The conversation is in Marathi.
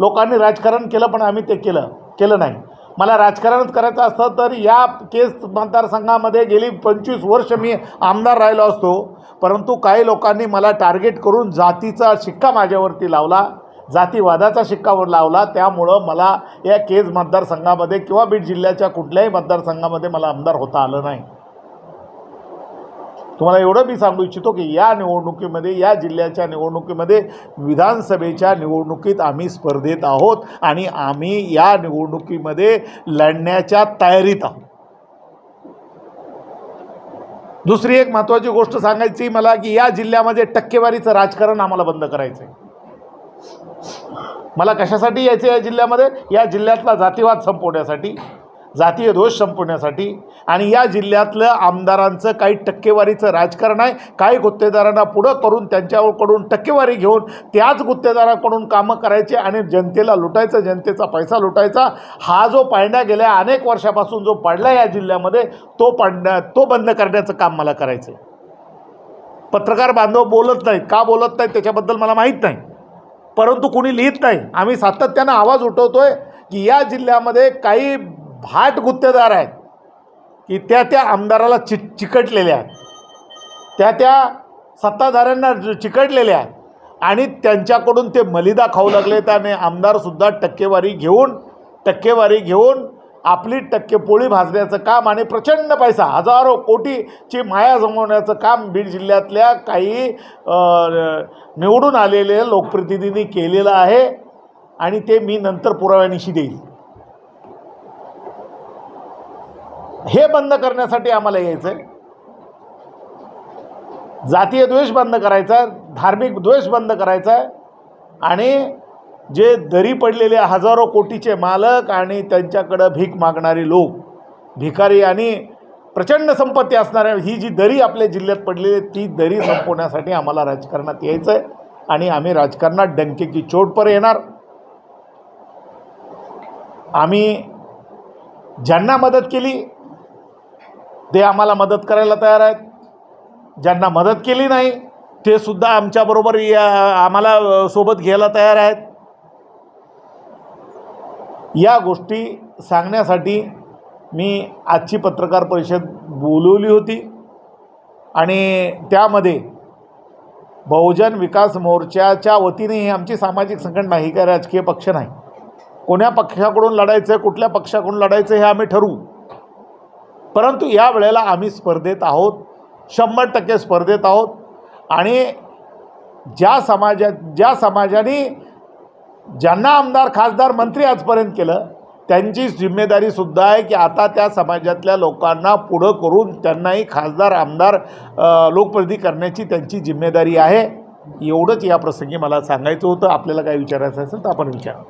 लोकांनी राजकारण केलं पण आम्ही ते केलं केलं नाही. मला राजकारणच करायचं असतं तर या केस मतदारसंघामध्ये गेली पंचवीस वर्ष मी आमदार राहिलो असतो. परंतु काही लोकांनी मला टार्गेट करून जातीचा शिक्का माझ्यावरती लावला जातीवादाचा शिक्कावर लावला. त्यामुळं मला या केज मतदारसंघामध्ये किंवा बीड जिल्ह्याच्या कुठल्याही मतदारसंघामध्ये मला आमदार होता आलं नाही. तुम्हाला एवढं मी सांगू इच्छितो की या निवडणुकीमध्ये या जिल्ह्याच्या निवडणुकीमध्ये विधानसभेच्या निवडणुकीत आम्ही स्पर्धेत आहोत आणि आम्ही या निवडणुकीमध्ये लढण्याच्या तयारीत आहोत. दुसरी एक महत्त्वाची गोष्ट सांगायची मला की या जिल्ह्यामध्ये टक्केवारीचं राजकारण आम्हाला बंद करायचं आहे. मला कशासाठी यायचं या जिल्ह्यामध्ये? या जिल्ह्यातला जातीवाद संपवण्यासाठी. जातीय दोष संपवण्यासाठी. आणि या जिल्ह्यातलं आमदारांचं काही टक्केवारीचं राजकारण आहे. काही गुत्तेदारांना पुढं करून त्यांच्याकडून टक्केवारी घेऊन त्याच गुत्तेदाराकडून कामं करायचे आणि जनतेला लुटायचं जनतेचा पैसा लुटायचा. हा जो पायंडा गेल्या अनेक वर्षापासून जो पडला या जिल्ह्यामध्ये तो पाडण्या तो बंद करण्याचं काम मला करायचं आहे पत्रकार बांधव बोलत नाहीत. का बोलत नाहीत त्याच्याबद्दल मला माहीत नाही. परंतु कुणी लिहित नाही. आम्ही सातत्यानं आवाज उठवतोय की या जिल्ह्यामध्ये काही भाट गुत्तेदार आहेत की त्या त्या आमदाराला चि चिकटलेल्या आहेत. त्या त्या सत्ताधाऱ्यांना चिकटलेल्या आहेत. आणि त्यांच्याकडून ते मलिदा खाऊ लागले त्याने आमदारसुद्धा टक्केवारी घेऊन टक्केवारी घेऊन आपली टक्के पोळी भाजण्याचं काम आणि प्रचंड पैसा हजारो कोटीची माया जमवण्याचं काम बीड जिल्ह्यातल्या काही निवडून आलेले लोकप्रतिनिधींनी केलेलं आहे आणि ते मी नंतर पुराव्यानिशी देईल. हे बंद करण्यासाठी आम्हाला यायचं आहे जातीय द्वेष बंद करायचा आहे धार्मिक द्वेष बंद करायचा आहे आणि जे दरी पडलेले हजारो कोटीचे मालक आणि त्यांच्याकडं भीक मागणारे लोक भिकारी आणि प्रचंड संपत्ती असणाऱ्या ही जी दरी आपल्या जिल्ह्यात पडलेली ती दरी संपवण्यासाठी आम्हाला राजकारणात यायचं आहे आणि आम्ही राजकारणात डंकेकी चोटपर येणार. आम्ही ज्यांना मदत केली ते आम्हाला मदत करायला तयार आहेत. ज्यांना मदत केली नाही ते सुद्धा आमच्याबरोबर या आम्हाला सोबत घ्यायला तयार आहेत. या गोष्टी सांगण्यासाठी मी आजची पत्रकार परिषद बोलवली होती आणि त्यामध्ये बहुजन विकास मोर्चाच्या वतीने ही आमची सामाजिक संघटना ही काय राजकीय पक्ष नाही. कोण्या पक्षाकडून लढायचं आहे कुठल्या पक्षाकडून लढायचं हे आम्ही ठरवू. परंतु या वेळेला आम्ही स्पर्धेत आहोत शंभर टक्के स्पर्धेत आहोत आणि ज्या समाजात ज्या समाजाने ज्यांना आमदार खासदार मंत्री आजपर्यंत केलं त्यांची जिम्मेदारीसुद्धा आहे की आता त्या समाजातल्या लोकांना पुढं करून त्यांनाही खासदार आमदार अ, लोकप्रतिनिधी करण्याची त्यांची जिम्मेदारी आहे. एवढंच या प्रसंगी मला सांगायचं होतं. आपल्याला काय विचारायचं असेल तर आपण विचारा.